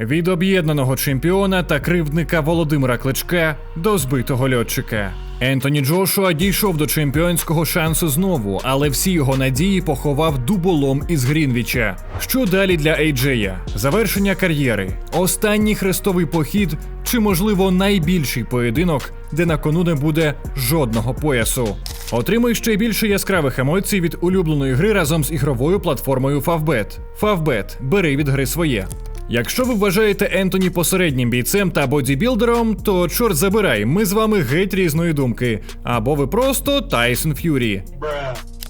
Від об'єднаного чемпіона та кривдника Володимира Кличка до збитого льотчика. Ентоні Джошуа дійшов до чемпіонського шансу знову, але всі його надії поховав дуболом із Грінвіча. Що далі для Ейджея? Завершення кар'єри, останній хрестовий похід чи, можливо, найбільший поєдинок, де на кону не буде жодного поясу. Отримуй ще більше яскравих емоцій від улюбленої гри разом з ігровою платформою Favbet. Favbet – бери від гри своє. Якщо ви вважаєте Ентоні посереднім бійцем та бодібілдером, то чорт забирай, ми з вами геть різної думки. Або ви просто Тайсон Ф'юрі.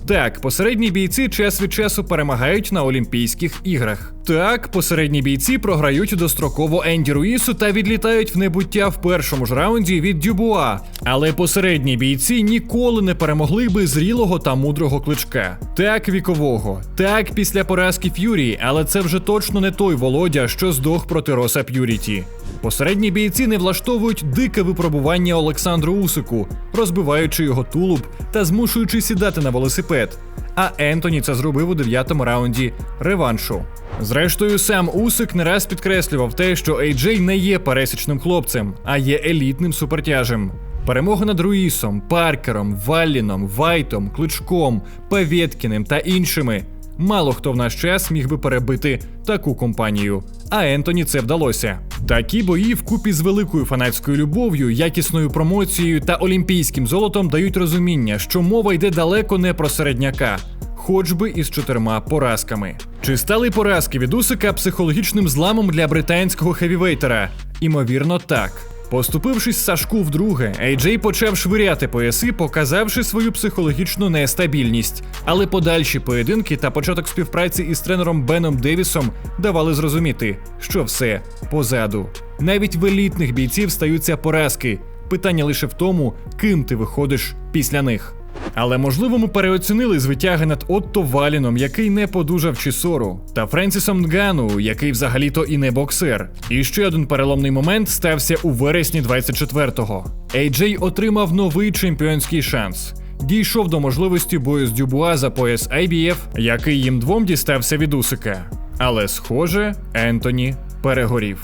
Так, посередні бійці час від часу перемагають на Олімпійських іграх. Так, посередні бійці програють достроково Енді Руїсу та відлітають в небуття в першому ж раунді від Дюбуа. Але посередні бійці ніколи не перемогли би зрілого та мудрого кличка. Так, вікового, так після поразки Ф'юрі, але це вже точно не той Володя, що здох проти Роса П'юріті. Посередні бійці не влаштовують дике випробування Олександру Усику, розбиваючи його тулуб та змушуючи сідати на велосипед. А Ентоні це зробив у дев'ятому раунді реваншу. Зрештою, сам Усик не раз підкреслював те, що Ейджей не є пересічним хлопцем, а є елітним супертяжем. Перемога над Руїсом, Паркером, Валліном, Вайтом, Кличком, Павєткіним та іншими. Мало хто в наш час міг би перебити таку компанію. А Ентоні це вдалося. Такі бої вкупі з великою фанатською любов'ю, якісною промоцією та олімпійським золотом дають розуміння, що мова йде далеко не про середняка, хоч би із чотирма поразками. Чи стали поразки від Усика психологічним зламом для британського хевівейтера? Імовірно, так. Поступившись Сашку вдруге, Ейджей почав швиряти пояси, показавши свою психологічну нестабільність. Але подальші поєдинки та початок співпраці із тренером Беном Девісом давали зрозуміти, що все позаду. Навіть в елітних бійців стаються поразки. Питання лише в тому, ким ти виходиш після них. Але можливо ми переоцінили звитяги над Отто Валіном, який не подужав Чісору, та Френсісом Нгану, який взагалі-то і не боксер. І ще один переломний момент стався у вересні 24-го. Ейджей отримав новий чемпіонський шанс. Дійшов до можливості бою з Дюбуа за пояс IBF, який їм двом дістався від Усика. Але, схоже, Ентоні перегорів.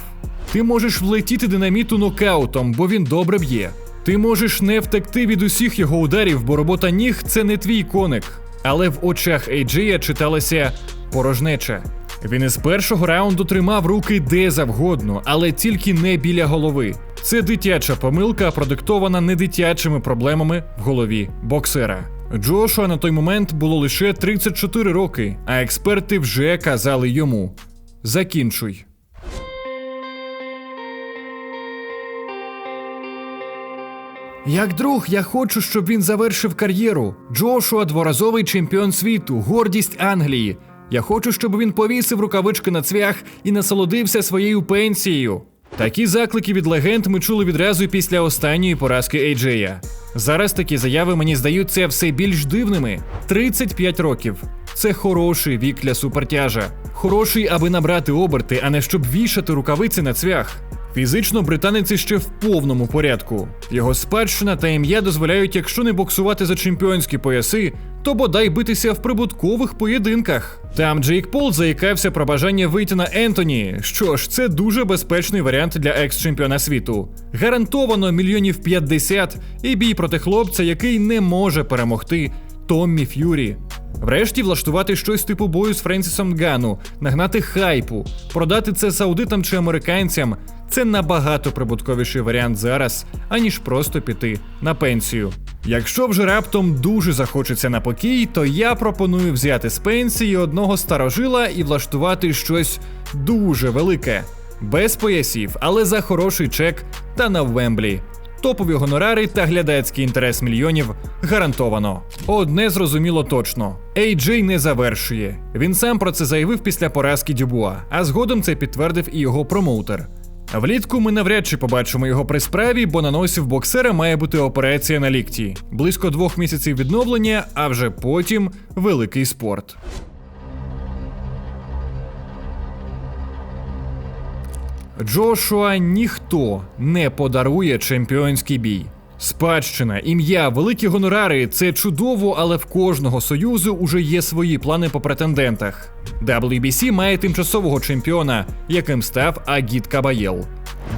Ти можеш влетіти динаміту нокаутом, бо він добре б'є. Ти можеш не втекти від усіх його ударів, бо робота ніг це не твій коник. Але в очах Ейджея читалася порожнеча. Він із першого раунду тримав руки де завгодно, але тільки не біля голови. Це дитяча помилка, продиктована не дитячими проблемами в голові боксера. Джошуа на той момент було лише 34 роки, а експерти вже казали йому: закінчуй. Як друг, я хочу, щоб він завершив кар'єру. Джошуа дворазовий чемпіон світу, гордість Англії. Я хочу, щоб він повісив рукавички на цвях і насолодився своєю пенсією. Такі заклики від легенд ми чули відразу після останньої поразки Ейджея. Зараз такі заяви мені здаються все більш дивними. 35 років. Це хороший вік для супертяжа. Хороший, аби набрати оберти, а не щоб вішати рукавиці на цвях. Фізично британець ще в повному порядку. Його спадщина та ім'я дозволяють, якщо не боксувати за чемпіонські пояси, то бодай битися в прибуткових поєдинках. Там Джейк Пол заїкався про бажання вийти на Ентоні. Що ж, це дуже безпечний варіант для екс-чемпіона світу. Гарантовано мільйонів 50 і бій проти хлопця, який не може перемогти Томмі Ф'юрі. Врешті влаштувати щось типу бою з Френсісом Гану, нагнати хайпу, продати це саудитам чи американцям. Це набагато прибутковіший варіант зараз, аніж просто піти на пенсію. Якщо вже раптом дуже захочеться на покій, то я пропоную взяти з пенсії одного старожила і влаштувати щось дуже велике, без поясів, але за хороший чек та на Вемблі. Топові гонорари та глядацький інтерес мільйонів гарантовано. Одне зрозуміло точно: AJ не завершує. Він сам про це заявив після поразки Дюбуа, а згодом це підтвердив і його промоутер. Влітку ми навряд чи побачимо його при справі, бо на носі в боксера має бути операція на лікті. Близько двох місяців відновлення, а вже потім великий спорт. Джошуа ніхто не подарує чемпіонський бій. Спадщина, ім'я, великі гонорари це чудово, але в кожного союзу уже є свої плани по претендентах. WBC має тимчасового чемпіона, яким став Агіт Кабаєл.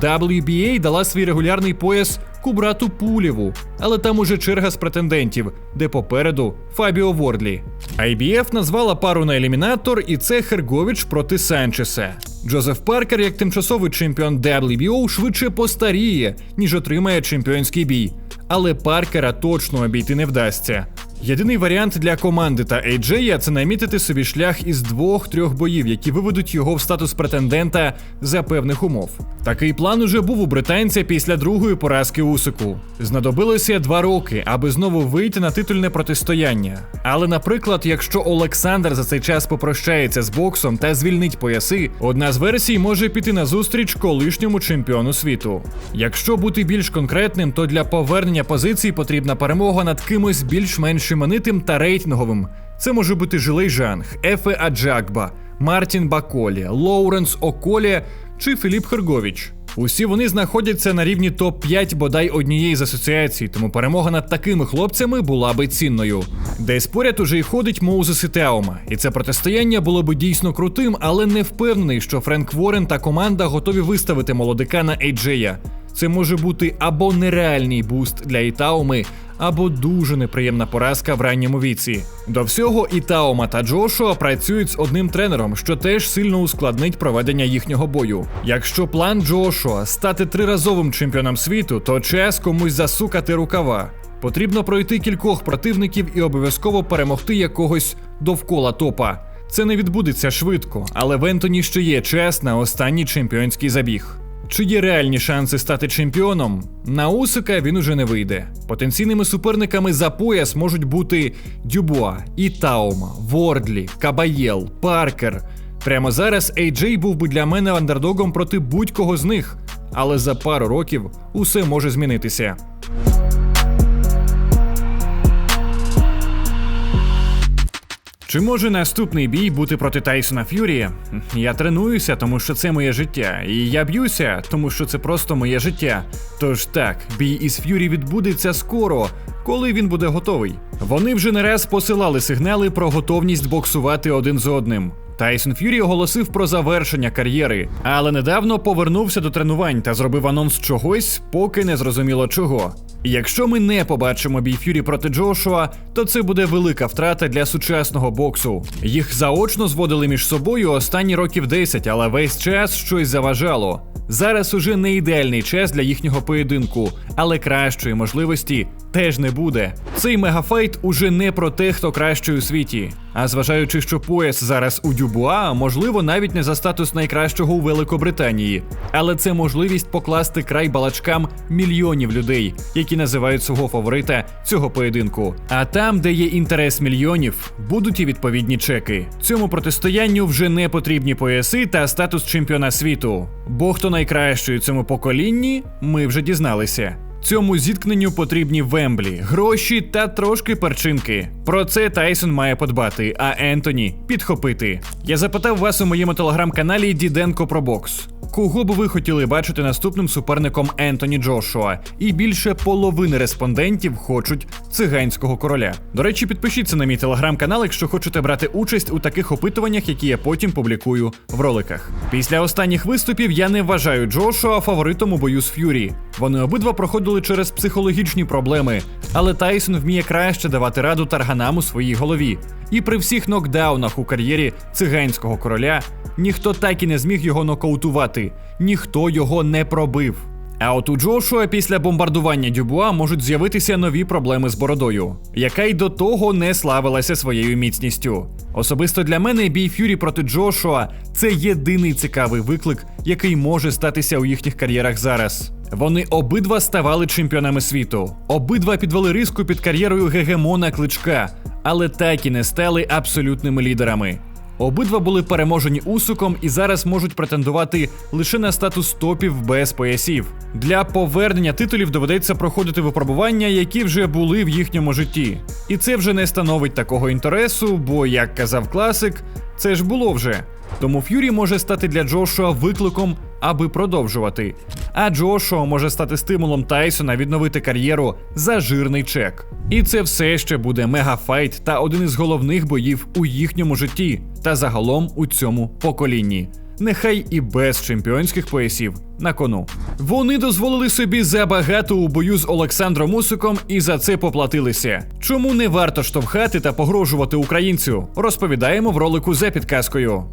WBA дала свій регулярний пояс Кубрату Пулєву, але там уже черга з претендентів, де попереду Фабіо Вордлі. IBF назвала пару на елімінатор, і це Хергович проти Санчеса. Джозеф Паркер, як тимчасовий чемпіон WBO, швидше постаріє, ніж отримає чемпіонський бій. Але Паркера точно обійти не вдасться. Єдиний варіант для команди та AJ – це намітити собі шлях із двох-трьох боїв, які виведуть його в статус претендента за певних умов. Такий план уже був у британця після другої поразки Усику. Знадобилося два роки, аби знову вийти на титульне протистояння. Але, наприклад, якщо Олександр за цей час попрощається з боксом та звільнить пояси, одна з версій може піти на зустріч колишньому чемпіону світу. Якщо бути більш конкретним, то для повернення позицій потрібна перемога над кимось більш-менш іменитим та рейтинговим. Це може бути Жилей Жанг, Ефе Аджакба, Мартін Баколі, Лоуренс Околі чи Філіп Херговіч. Усі вони знаходяться на рівні топ-5 бодай однієї з асоціацій, тому перемога над такими хлопцями була би цінною. Десь поряд уже й ходить Моузес і Теома, і це протистояння було би дійсно крутим, але не впевнений, що Френк Ворен та команда готові виставити молодика на Ейджея. Це може бути або нереальний буст для Ітауми, або дуже неприємна поразка в ранньому віці. До всього Ітаума та Джошуа працюють з одним тренером, що теж сильно ускладнить проведення їхнього бою. Якщо план Джошуа стати триразовим чемпіоном світу, то час комусь засукати рукава. Потрібно пройти кількох противників і обов'язково перемогти якогось довкола топа. Це не відбудеться швидко, але в Ентоні ще є час на останній чемпіонський забіг. Чи є реальні шанси стати чемпіоном? На Усика він уже не вийде. Потенційними суперниками за пояс можуть бути Дюбуа, Ітаума, Вордлі, Кабаєл, Паркер. Прямо зараз Ейджей був би для мене андердогом проти будь-кого з них, але за пару років усе може змінитися. Чи може наступний бій бути проти Тайсона Ф'юрі? Я тренуюся, тому що це моє життя, і я б'юся, тому що це просто моє життя. Тож так, бій із Ф'юрі відбудеться скоро, коли він буде готовий. Вони вже не раз посилали сигнали про готовність боксувати один з одним. Тайсон Ф'юрі оголосив про завершення кар'єри, але недавно повернувся до тренувань та зробив анонс чогось, поки не зрозуміло чого. Якщо ми не побачимо бій Ф'юрі проти Джошуа, то це буде велика втрата для сучасного боксу. Їх заочно зводили між собою останні років 10, але весь час щось заважало. Зараз уже не ідеальний час для їхнього поєдинку, але кращої можливості теж не буде. Цей мегафайт уже не про те, хто кращий у світі. А зважаючи, що пояс зараз у Дюбуа, можливо, навіть не за статус найкращого у Великобританії. Але це можливість покласти край балачкам мільйонів людей, які називають свого фаворита цього поєдинку. А там, де є інтерес мільйонів, будуть і відповідні чеки. Цьому протистоянню вже не потрібні пояси та статус чемпіона світу. Бо хто найкращий у цьому поколінні, ми вже дізналися. Цьому зіткненню потрібні вемблі, гроші та трошки перчинки. Про це Тайсон має подбати, а Ентоні підхопити. Я запитав вас у моєму телеграм-каналі Діденко про бокс. Кого б ви хотіли бачити наступним суперником Ентоні Джошуа? І більше половини респондентів хочуть циганського короля. До речі, підпишіться на мій телеграм-канал, якщо хочете брати участь у таких опитуваннях, які я потім публікую в роликах. Після останніх виступів я не вважаю Джошуа фаворитом у бою з Ф'юрі. Вони обидва проходили через психологічні проблеми, але Тайсон вміє краще давати раду тарганам у своїй голові. І при всіх нокдаунах у кар'єрі циганського короля ніхто так і не зміг його нокаутувати, ніхто його не пробив. А от у Джошуа після бомбардування Дюбуа можуть з'явитися нові проблеми з бородою, яка й до того не славилася своєю міцністю. Особисто для мене бій Ф'юрі проти Джошуа це єдиний цікавий виклик, який може статися у їхніх кар'єрах зараз. Вони обидва ставали чемпіонами світу, обидва підвели риску під кар'єрою гегемона кличка, але так і не стали абсолютними лідерами. Обидва були переможені усуком і зараз можуть претендувати лише на статус топів без поясів. Для повернення титулів доведеться проходити випробування, які вже були в їхньому житті. І це вже не становить такого інтересу, бо, як казав класик, це ж було вже. Тому Ф'юрі може стати для Джошуа викликом аби продовжувати. А Джошуа може стати стимулом Тайсона відновити кар'єру за жирний чек. І це все ще буде мегафайт та один із головних боїв у їхньому житті та загалом у цьому поколінні. Нехай і без чемпіонських поясів на кону. Вони дозволили собі забагато у бою з Олександром Усиком і за це поплатилися. Чому не варто штовхати та погрожувати українцю? Розповідаємо в ролику за підказкою.